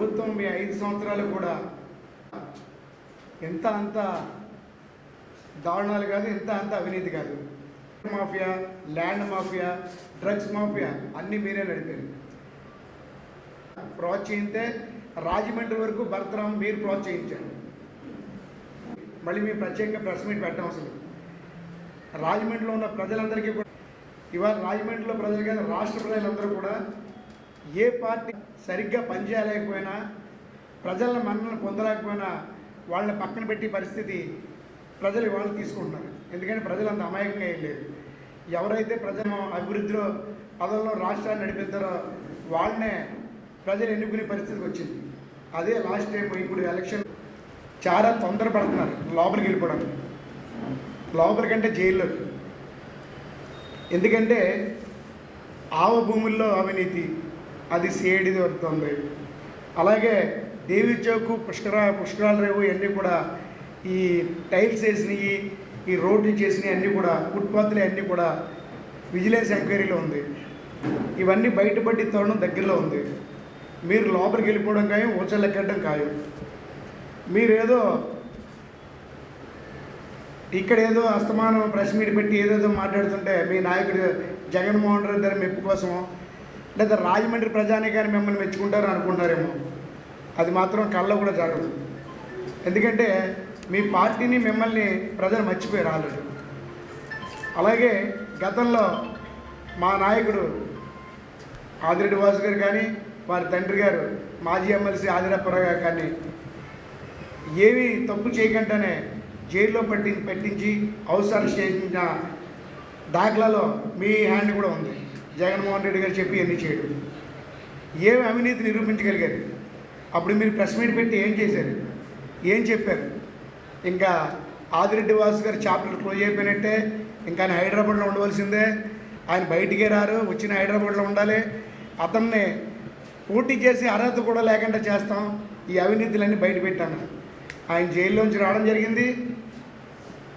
ప్రభుత్వం మీ ఐదు సంవత్సరాలు కూడా ఎంత అంత దారుణాలు కాదు ఎంత అంత అవినీతి కాదు. Mafia land mafia drugs mafia అన్నీ మీరే నడిపారు. ప్రోత్సహిస్తే రాజమండ్రి వరకు భరతరాం మీరు ప్రోత్సహించారు. మళ్ళీ మీ ప్రత్యేకంగా ప్రెస్ మీట్ పెట్టడం అసలు రాజమండ్రిలో ఉన్న ప్రజలందరికీ కూడా ఇవాళ రాజమండ్రిలో ప్రజలు కాదు రాష్ట్ర ప్రజలందరూ కూడా ఏ పార్టీ సరిగ్గా పనిచేయలేకపోయినా ప్రజల మన్నలు పొందలేకపోయినా వాళ్ళని పక్కన పెట్టి పరిస్థితి ప్రజలు ఇవాళ తీసుకుంటున్నారు. ఎందుకంటే ప్రజలు అంత అమాయకంగా వెళ్ళారు ఎవరైతే ప్రజలు అభివృద్ధిలో పదవుల్లో రాష్ట్రాన్ని నడిపిస్తారో వాళ్ళనే ప్రజలు ఎన్నుకునే పరిస్థితికి వచ్చింది. అదే లాస్ట్ టైం ఇప్పుడు ఎలక్షన్ చాలా తొందరపడుతున్నారు లోపలికి వెళ్ళిపోవడానికి. లోపలికంటే జైల్లోకి. ఎందుకంటే ఆవ భూముల్లో అవినీతి అది సిఐడి దొరుకుతుంది అలాగే దేవి చౌకు పుష్కర పుష్కరాల రేవు ఇవన్నీ కూడా ఈ టైల్స్ వేసినవి ఈ రోడ్లు చేసినవి అన్నీ కూడా ఫుట్పాత్లు అన్నీ కూడా విజిలెన్స్ ఎంక్వైరీలో ఉంది. ఇవన్నీ బయటపడి తరుణం దగ్గరలో ఉంది. మీరు లోపలికి వెళ్ళిపోవడం ఖాయం ఊచలు ఎక్కడం ఖాయం. మీరేదో ఇక్కడ ఏదో అస్తమానం ప్రెస్ మీట్ పెట్టి ఏదేదో మాట్లాడుతుంటే మీ నాయకుడు జగన్మోహన్ రెడ్డి గారి మెప్పు కోసం లేదా రాజమండ్రి ప్రజానికాన్ని మిమ్మల్ని మెచ్చుకుంటారు అనుకుంటారేమో. అది మాత్రం కళ్ళ కూడా జరగదు. ఎందుకంటే మీ పార్టీని మిమ్మల్ని ప్రజలు మర్చిపోయారు ఆల్రెడీ. అలాగే గతంలో మా నాయకుడు ఆదిరెడ్డి వాసు గారు కానీ వారి తండ్రి గారు మాజీ ఎమ్మెల్సీ ఆదిరప్పరావు గారు కానీ ఏవి తప్పు చేయకుండానే జైల్లో పట్టి పెట్టించి అవసరం చేసిన దాఖలాలో మీ హ్యాండ్ కూడా ఉంది. జగన్మోహన్ రెడ్డి గారు చెప్పి ఎన్ని చేయడం. ఏమి అవినీతి నిరూపించగలిగారు? అప్పుడు మీరు ప్రెస్ మీట్ పెట్టి ఏం చేశారు? ఏం చెప్పారు? ఇంకా ఆదిరెడ్డి వాసు గారు చాప్టర్ క్లోజ్ అయిపోయినట్టే ఇంకా ఆయన హైదరాబాద్లో ఉండవలసిందే. ఆయన బయటికే రారు వచ్చిన హైదరాబాద్లో ఉండాలి. అతన్ని పోటీ చేసి అర్హత కూడా లేకుండా చేస్తాం. ఈ అవినీతులన్నీ బయట పెట్టాను. ఆయన జైల్లోంచి రావడం జరిగింది.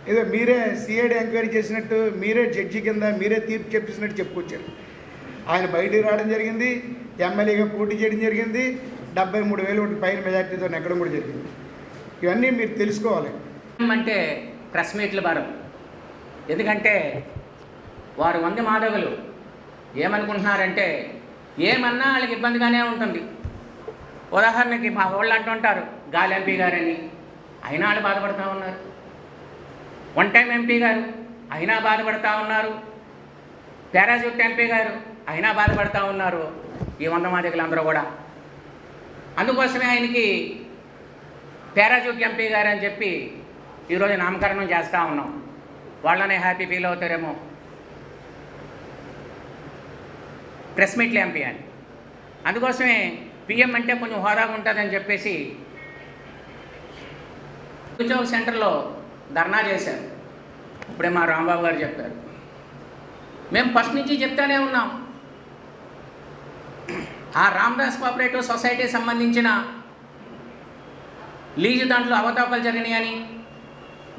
ఏదో మీరే సిఐడి ఎంక్వైరీ చేసినట్టు మీరే జడ్జి కింద మీరే తీర్పు చెప్పేసినట్టు చెప్పుకొచ్చారు. ఆయన బయటికి రావడం జరిగింది ఎమ్మెల్యేగా పోటీ చేయడం జరిగింది డెబ్బై మూడు వేలు పైన మెజార్టీతో నెగ్గడం కూడా జరిగింది. ఇవన్నీ మీరు తెలుసుకోవాలి. అంటే ప్రెస్ మీట్లు వారు ఎందుకంటే వారు వంద మాధవులు. ఏమనుకుంటున్నారంటే ఏమన్నా వాళ్ళకి ఇబ్బందిగానే ఉంటుంది. ఉదాహరణకి మా వాళ్ళు అంటుంటారు గాలి ఎంపీ గారని. అయినా వాళ్ళు బాధపడుతూ ఉన్నారు. వన్ టైం ఎంపీ గారు అయినా బాధపడతా ఉన్నారు. పారాజూట్ ఎంపీ గారు అయినా బాధపడతా ఉన్నారు. ఈ వంద మాదికలు అందరూ కూడా. అందుకోసమే ఆయనకి పారాజూట్ ఎంపీ గారు అని చెప్పి ఈరోజు నామకరణం చేస్తూ ఉన్నాం. వాళ్ళనే హ్యాపీ ఫీల్ అవుతారేమో. ప్రెస్ మీట్లు ఎంపీ అని. అందుకోసమే పిఎం అంటే కొంచెం హోదాగా ఉంటుందని చెప్పేసి ఉద్యోగ సెంటర్లో ధర్నా చేశారు. ఇప్పుడే మా రాంబాబు గారు చెప్పారు. మేము ఫస్ట్ నుంచి చెప్తానే ఉన్నాం. ఆ రామ్దాస్ కోఆపరేటివ్ సొసైటీ సంబంధించిన లీజు దాంట్లో అవతాపాలు జరిగినాయని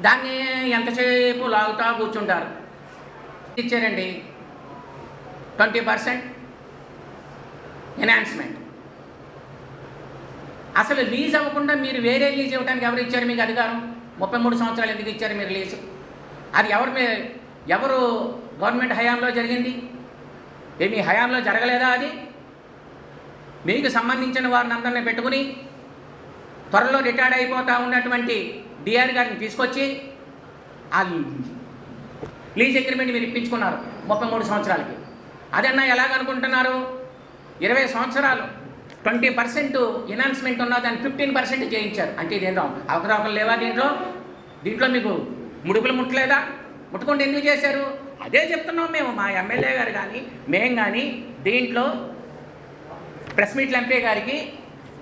దాన్ని ఎంతసేపు లాగుతా కూర్చుంటారు. ఇచ్చారండి ట్వంటీ పర్సెంట్ ఎన్హాన్స్మెంట్. అసలు లీజ్ అవ్వకుండా మీరు వేరే లీజ్ ఇవ్వడానికి ఎవరు ఇచ్చారు మీకు అధికారం? ముప్పై మూడు సంవత్సరాలు ఎందుకు ఇచ్చారు మీరు లీజు? అది ఎవరు మీ- ఎవరు గవర్నమెంట్ హయాంలో జరిగింది? మీ హయాంలో జరగలేదా అది? మీకు సంబంధించిన వారిని అందరినీ పెట్టుకుని త్వరలో రిటైర్డ్ అయిపోతూ ఉన్నటువంటి డిఆర్ గారిని తీసుకొచ్చి ఆ లీజ్ అగ్రిమెంట్ మీరు ఇప్పించుకున్నారు ముప్పై మూడు సంవత్సరాలకి. అదన్నా ఎలాగనుకుంటున్నారు? ఇరవై సంవత్సరాలు ట్వంటీ పర్సెంట్ ఎనాన్స్మెంట్ ఉన్న దాన్ని ఫిఫ్టీన్ పర్సెంట్ చేయించారు. అంటే ఇదేందో అవకతవకలు లేవా దీంట్లో? దీంట్లో మీకు ముడుపులు ముట్టలేదా? ముట్టుకుంటే ఎందుకు చేశారు? అదే చెప్తున్నాం మేము మా ఎమ్మెల్యే గారు కానీ మేం కానీ దీంట్లో ప్రెస్ మీట్లు ఎంపీ గారికి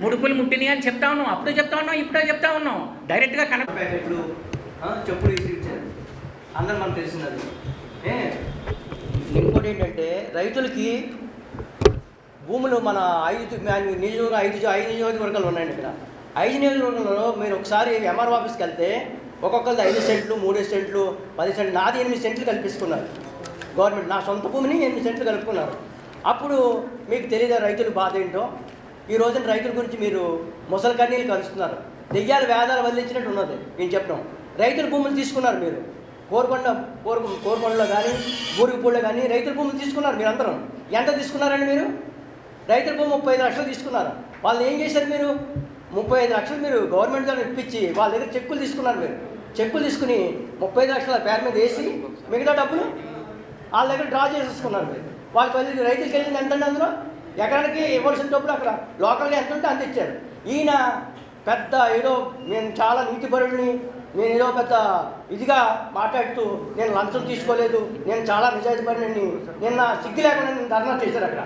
ముడుపులు ముట్టినాయి అని చెప్తా ఉన్నాం. అప్పుడు చెప్తా ఉన్నాం ఇప్పుడే చెప్తా ఉన్నాం. డైరెక్ట్గా కన ప్యాకెట్లు ఆ, చెప్పులు వేసి ఇచ్చారు. అందరు మనకు తెలిసినది. ఇంకోటి ఏంటంటే రైతులకి భూములు మన ఐదు నియోజకవర్గం ఐదు ఐదు నియోజకవర్గాలు ఉన్నాయండి ఇక్కడ. ఐదు నియోజకవర్గంలో మీరు ఒకసారి ఎంఆర్ ఆఫీస్కి వెళ్తే ఒక్కొక్కరిది ఐదు సెంట్లు మూడు సెంట్లు పది సెంట్లు నాది ఎనిమిది సెంట్లు కల్పించుకున్నారు గవర్నమెంట్ నా సొంత భూమిని ఎనిమిది సెంట్లు కలుపుకున్నారు. అప్పుడు మీకు తెలియదు రైతుల బాధ ఏంటో? ఈ రోజున రైతుల గురించి మీరు ముసలి కన్నీళ్ళు కలుస్తున్నారు. దెయ్యాలు వేదాలు వదిలించినట్టు ఉన్నది. నేను చెప్పడం రైతుల భూములు తీసుకున్నారు మీరు. కోరుకొండ కోరు కోరుకొండలో కానీ బూరుగుపూడిలో కానీ రైతుల భూములు తీసుకున్నారు మీరందరం. ఎంత తీసుకున్నారండి మీరు? రైతుల భూమి ముప్పై ఐదు లక్షలు తీసుకున్నారు. వాళ్ళు ఏం చేశారు మీరు? ముప్పై ఐదు లక్షలు మీరు గవర్నమెంట్ ద్వారా ఇప్పించి వాళ్ళ దగ్గర చెక్కులు తీసుకున్నారు మీరు. చెక్కులు తీసుకుని ముప్పై ఐదు లక్షల పేరు మీద వేసి మిగతా డబ్బులు వాళ్ళ దగ్గర డ్రా చేసేసుకున్నారు మీరు. వాళ్ళకి వెళ్ళి రైతులకి వెళ్ళింది ఎంతండి అందులో? ఎకరానికి ఇవ్వాల్సిన డబ్బులు అక్కడ. లోకల్గా ఎంత ఉంటే అంత ఇచ్చారు. ఈయన పెద్ద ఏదో నేను చాలా నీతిపరుడిని నేను ఏదో పెద్ద ఇదిగా మాట్లాడుతూ నేను లంచం తీసుకోలేదు నేను చాలా నిజాయితీపరుడిని నిన్న సిగ్గు లేకుండా నేను ధర్నా చేశారు అక్కడ.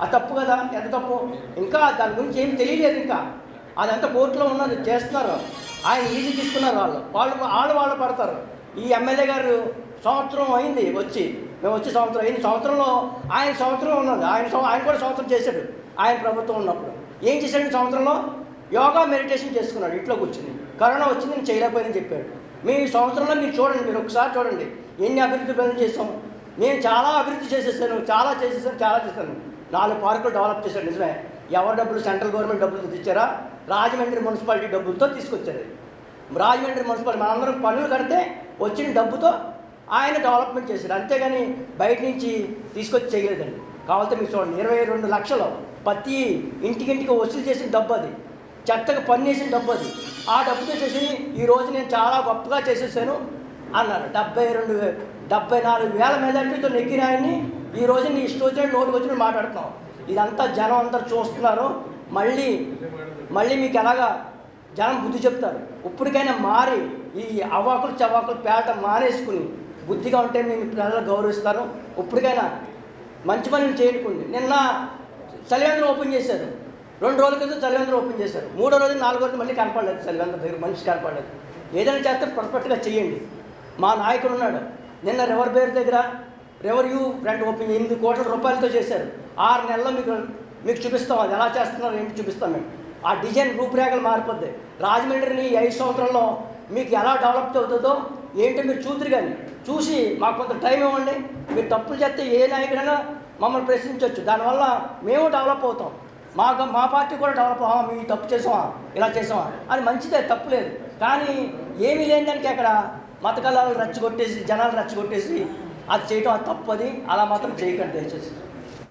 అది తప్పు కదా? ఎంత తప్పు? ఇంకా దాని గురించి ఏం తెలియలేదు ఇంకా. అదంతా కోర్టులో ఉన్నది చేస్తున్నారు. ఆయన ఈజీ తీసుకున్నారు వాళ్ళు. వాళ్ళు వాళ్ళు వాళ్ళు పడతారు. ఈ ఎమ్మెల్యే గారు సంవత్సరం అయింది వచ్చి. మేము వచ్చి సంవత్సరం అయింది. సంవత్సరంలో ఆయన సంవత్సరం ఉన్నది. ఆయన ఆయన కూడా సంవత్సరం చేశాడు. ఆయన ప్రభుత్వం ఉన్నప్పుడు. ఏం చేశాడు సంవత్సరంలో? యోగా మెడిటేషన్ చేసుకున్నాడు. ఇంట్లో కూర్చుని. కరోనా వచ్చింది నేను చేయలేకపోయానని చెప్పాడు. మీ సంవత్సరంలో మీరు చూడండి మీరు ఒకసారి చూడండి. ఎన్ని అభివృద్ధి పనులు చేసాం నేను చాలా అభివృద్ధి చేసేసాను చాలా చేసేసాను చాలా చేశాను. నాలుగు పార్కులు డెవలప్ చేశారు నిజమే. ఎవరి డబ్బులు సెంట్రల్ గవర్నమెంట్ డబ్బులు తెచ్చారా రాజమండ్రి మున్సిపాలిటీ డబ్బులతో తీసుకొచ్చారు. రాజమండ్రి మున్సిపాలిటీ మనందరం పనులు కడితే వచ్చిన డబ్బుతో ఆయన డెవలప్మెంట్ చేశారు. అంతేగాని బయట నుంచి తీసుకొచ్చి చేయలేదండి. కావాలంటే మీకు చూడండి ఇరవై రెండు లక్షలు ప్రతి ఇంటికింటికి వసూలు చేసిన డబ్బు అది. చెత్తకు పన్నేసిన డబ్బు అది. ఆ డబ్బుతో చేసి ఈ రోజు నేను చాలా గొప్పగా చేసేసాను అన్నారు. డెబ్బై రెండు డెబ్బై నాలుగు వేల మెజార్టీతో నెగ్గిన ఆయన్ని ఈ రోజు నీ ఇష్టం వచ్చినట్టు నోటుకు వచ్చిన మాట్లాడుతున్నావు. ఇదంతా జనం అందరు చూస్తున్నారు. మళ్ళీ మళ్ళీ మీకు ఎలాగా జనం బుద్ధి చెప్తారు. ఇప్పటికైనా మారి ఈ అవాకులు చవాకులు పేట మానేసుకుని బుద్ధిగా ఉంటే మేము ప్రజలు గౌరవిస్తారు. ఇప్పటికైనా మంచి పనులు చేయనుకోండి నిన్న చలివేంద్రం ఓపెన్ చేశారు. రెండు రోజుల క్రితం చలివేంద్రం ఓపెన్ చేశారు. మూడో రోజు నాలుగో రోజు మళ్ళీ కనపడలేదు చలివేంద్రం దగ్గర. మనిషి కనపడలేదు. ఏదైనా చేస్తే పర్ఫెక్ట్గా చేయండి. మా నాయకుడు ఉన్నాడు. నిన్న రివర్ బేర్ దగ్గర రెవెన్యూ యూ ఫ్రంట్ ఓపెన్ ఎనిమిది కోట్ల రూపాయలతో చేశారు? ఆరు నెలల్లో మీకు మీకు చూపిస్తాం అది ఎలా చేస్తున్నారు ఏంటి చూపిస్తాం మేము. ఆ డిజైన్ రూపురేఖలు మారిపోద్ది. రాజమండ్రిని ఐదు సంవత్సరాల్లో మీకు ఎలా డెవలప్ అవుతుందో ఏంటో మీరు చూద్దరు కానీ చూసి మాకు కొంత టైం ఇవ్వండి. మీరు తప్పులు చేస్తే ఏ నాయకుడైనా మమ్మల్ని ప్రశ్నించవచ్చు దానివల్ల మేము డెవలప్ అవుతాం. మా మా పార్టీ కూడా డెవలప్ అవ్వా మేము తప్పు చేసామా? ఇలా చేసామా? అది మంచిదే తప్పులేదు కానీ ఏమీ లేని దానికి అక్కడ మతకళాలు రెచ్చగొట్టేసి జనాలు రెచ్చగొట్టేసి అది చేయటం అది తప్పది. అలా మాత్రం చేయకండి దయచేసి.